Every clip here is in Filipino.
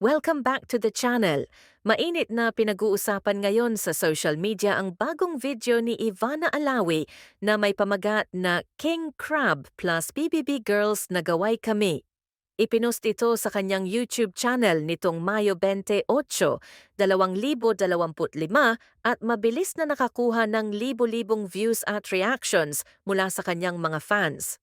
Welcome back to the channel. Mainit na pinag-uusapan ngayon sa social media ang bagong video ni Ivana Alawi na may pamagat na King Crab plus BBB Girls na gaway kami. Ipinost ito sa kanyang YouTube channel nitong Mayo 28, 2025 at mabilis na nakakuha ng libo-libong views at reactions mula sa kanyang mga fans.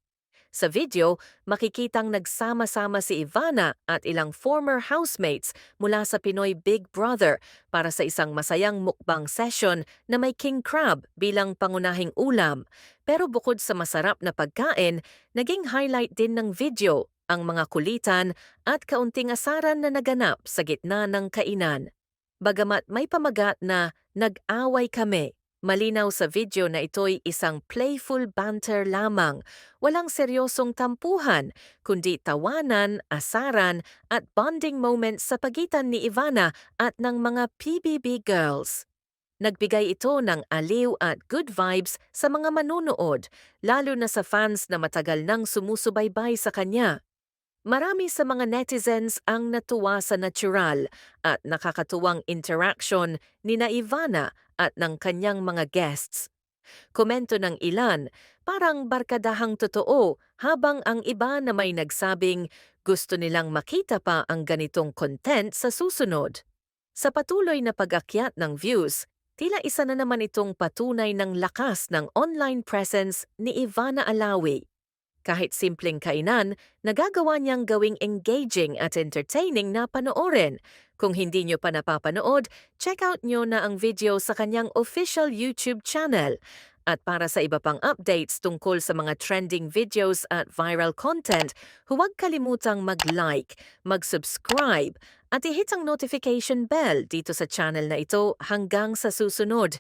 Sa video, makikitang nagsama-sama si Ivana at ilang former housemates mula sa Pinoy Big Brother para sa isang masayang mukbang session na may king crab bilang pangunahing ulam. Pero bukod sa masarap na pagkain, naging highlight din ng video ang mga kulitan at kaunting asaran na naganap sa gitna ng kainan. Bagamat may pamagat na nag-away kami, malinaw sa video na ito'y isang playful banter lamang, walang seryosong tampuhan, kundi tawanan, asaran at bonding moments sa pagitan ni Ivana at ng mga PBB girls. Nagbigay ito ng aliw at good vibes sa mga manunood, lalo na sa fans na matagal nang sumusubaybay sa kanya. Marami sa mga netizens ang natuwa sa natural at nakakatuwang interaction ni na Ivana at ng kanyang mga guests. Komento ng ilan, parang barkadahang totoo habang ang iba na may nagsabing gusto nilang makita pa ang ganitong content sa susunod. Sa patuloy na pag-akyat ng views, tila isa na naman itong patunay ng lakas ng online presence ni Ivana Alawi. Kahit simpleng kainan, nagagawa niyang gawing engaging at entertaining na panoorin. Kung hindi nyo pa napapanood, check out nyo na ang video sa kanyang official YouTube channel. At para sa iba pang updates tungkol sa mga trending videos at viral content, huwag kalimutang mag-like, mag-subscribe, at i-hit ang notification bell dito sa channel na ito hanggang sa susunod.